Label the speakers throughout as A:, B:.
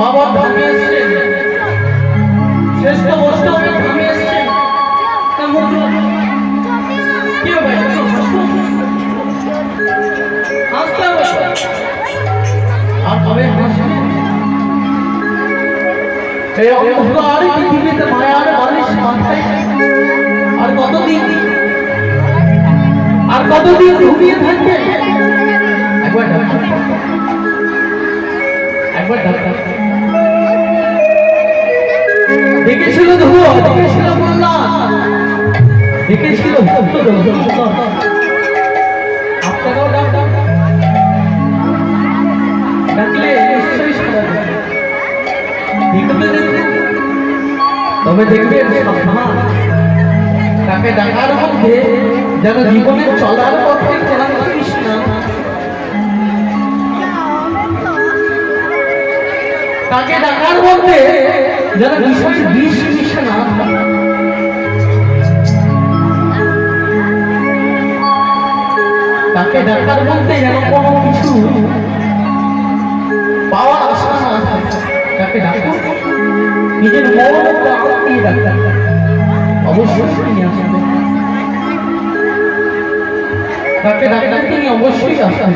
A: বাবা ধামে এসছেন শ্রেষ্ঠ বৈষ্ণবের ধামে এসছেন কি হবে? হাসতে হবে। আর হাসবে এই অন্ধকার পৃথিবীতে মায়ার আর কতদিন? আর কতদিন ঘুমিয়ে থাকবে? একবার একবার ডাক্তার ধুলো দেখেছিল মোল্লা দেখেছিল আপনারাও ডাক্তার ডাকলে নিশ্চয়ই তবে দেখবে সাবধান তাকে ডাকার মধ্যে যেন জীবনের চলার পথে কোরআন কৃষ্ণ তাকে ডাকার মধ্যে যেন বিষয় বিষ মিশে না। তাকে ডাকার মধ্যে যেন কোনো কিছু পাওয়ার আশা না তাকে ডাকো নিজের মন দিয়ে ডাক্তার অবশ্যই তাকে ডাক্তার তিনি অবশ্যই আসেন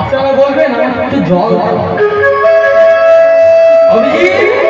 A: আপনারা বলবেন, আমার একটু জল অভিজিৎ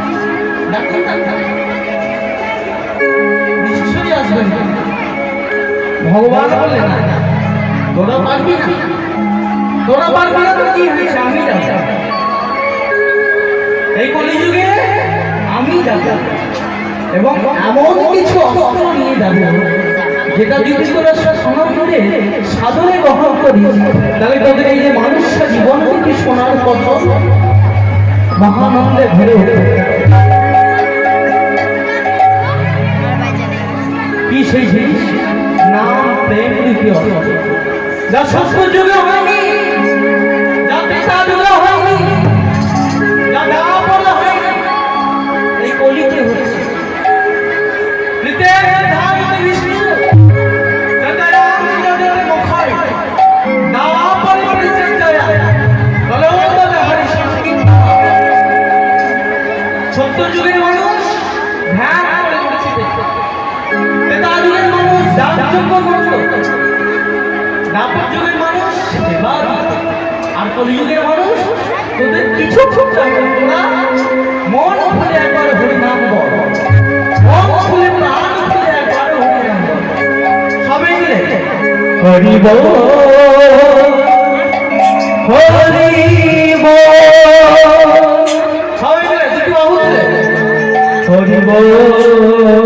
A: নিশ্চয়ই আসবেন। ভগবান বললেন তোরা পারবি না। তোরা পারবি না তো কি হয়েছে? আমি এই কলিযুগে আমি যাব। এবং এমন কিছু অস্ত্র নিয়ে যাব, যেটা তোরা শোনা করে সাধনে গ্রহণ করি। তাহলে তোদের এই যে মানুষ্য জীবন থেকে শোনার পথ মহানন্দে ভরে ওঠে সেই জিনিস নাম প্রেম দ্বিতীয় যা সত্য যুগে হয়নি মানুষ। দানযজ্ঞ দাপর যুগের মানুষ সেবা আর কলিযুগের মানুষ তোদের কিছু করতে না মন খুলে একবার হরি নাম বল মন খুলে প্রাণ খুলে একবার হরি নাম বল সবাই মিলে হরি বল। হরি বল। সবাই মিলে দুটি বাহু হরি বল।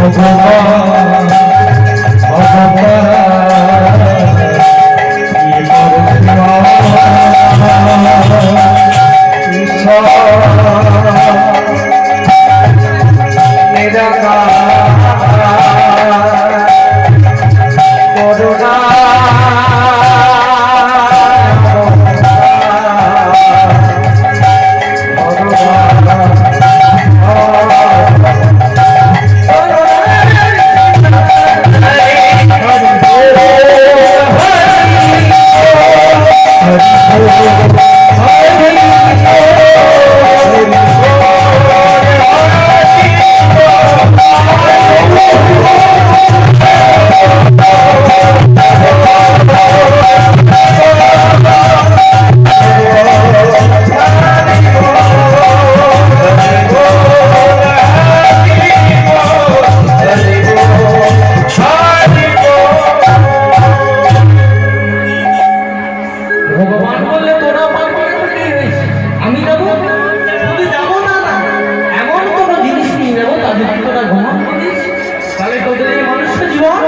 A: Thank you. ভগবান বললে তোরা পারবি আমি যাব? তুমি যাব না না, এমন কোনো জিনিস নিয়ে যাব তাদের তোরা গ্রহণ করিস তাহলে তোদের এই মনুষ্য জীবন,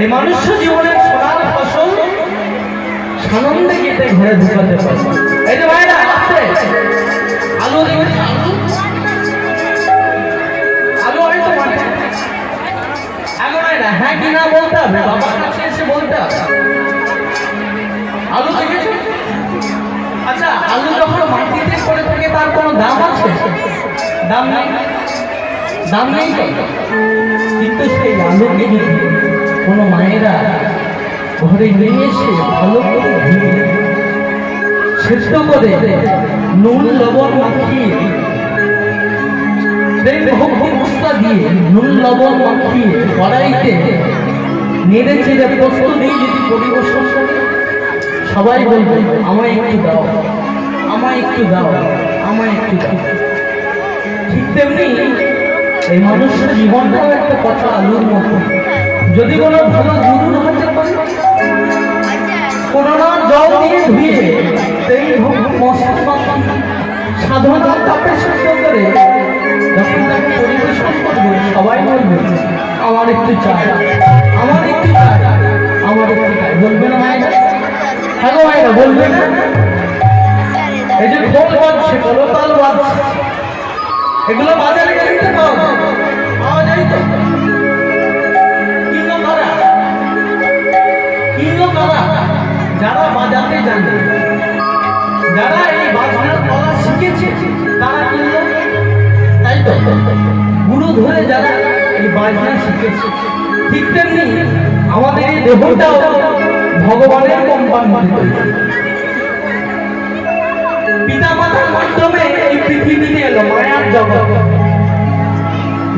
A: এই মনুষ্য জীবনের সোনার ফসল সানন্দে কেটে ঘরে ঢুকাতে পারব। এই যে ভাইরা আসছে আলু দেবেন আলু আলু হয়তো এখন হয় না হ্যাঁ কিনা বলতে হবে? বাবা। দাম আছে? দাম নেই? দাম নেই কিন্তু সেই আলুকে যদি কোনো মায়েরা ঘরে নিয়ে এসে ভালো করে ধুয়ে সেদ্ধ করে নুন, লবণ মাখিয়ে সেই মশলা দিয়ে নুন, লবণ মাখিয়ে কড়াইতে নেড়ে চেড়ে প্রস্ত দিয়ে যদি পরিবেশন সবাই বলবে, আমায় একটু দাও, আমায় একটু দাও। আমায় একটু ঠিক তেমনি এই মানুষের জীবনটাও একটা কথা আলুর মতো। যদি কোনো ভালো গুরুর হতে পারে, কোনো না জল দিয়ে ধুয়ে সেই ভক্তি মশলা সাধনা তাপে সুস্থ করে যখন তাকে পরিবেশন করবে, সবাই বলবে, আমার একটু চাই, আমার একটু চাই, আমার একটু চাই। বলবে না মায়েরা? হ্যাঁ গো মায়েরা, বলবে না? এই যে খোল বাজছে কলতাল বাজছে এগুলো বাজারে কিনতে পাওয়া যায় পাওয়া যায় তো। যারা বাজাতে জানে। যারা এই বাজনার কলা শিখেছে, তারা কিনলো। তাই তো? গুরু ধরে যারা এই বাজনা শিখেছে। ঠিক তেমনি আমাদের এই দেহটাও ভগবানের কোম্পানি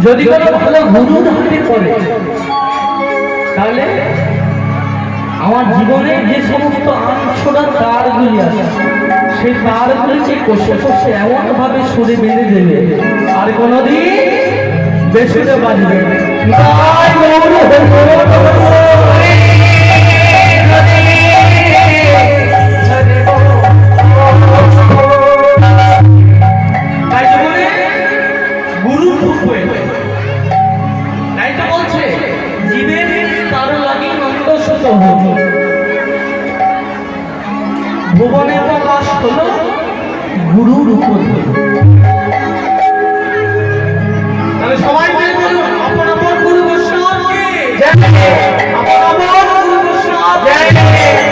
A: যদি কোনো ভালো গুরুর হাতে করে, তাহলে আমার জীবনে যে সমস্ত আনছোড়া তারগুলি আছে, সেই তারগুলিকে কষে কষে এমন ভাবে সুরে বেঁধে দেবে, আর কোনোদিন বেসুরে বাজবে ভুবনে প্রকাশ হল গুরুর উপর সবাই বলুন আপন আপন গুরু বৈষ্ণব আপন আপন গুরু বৈষ্ণব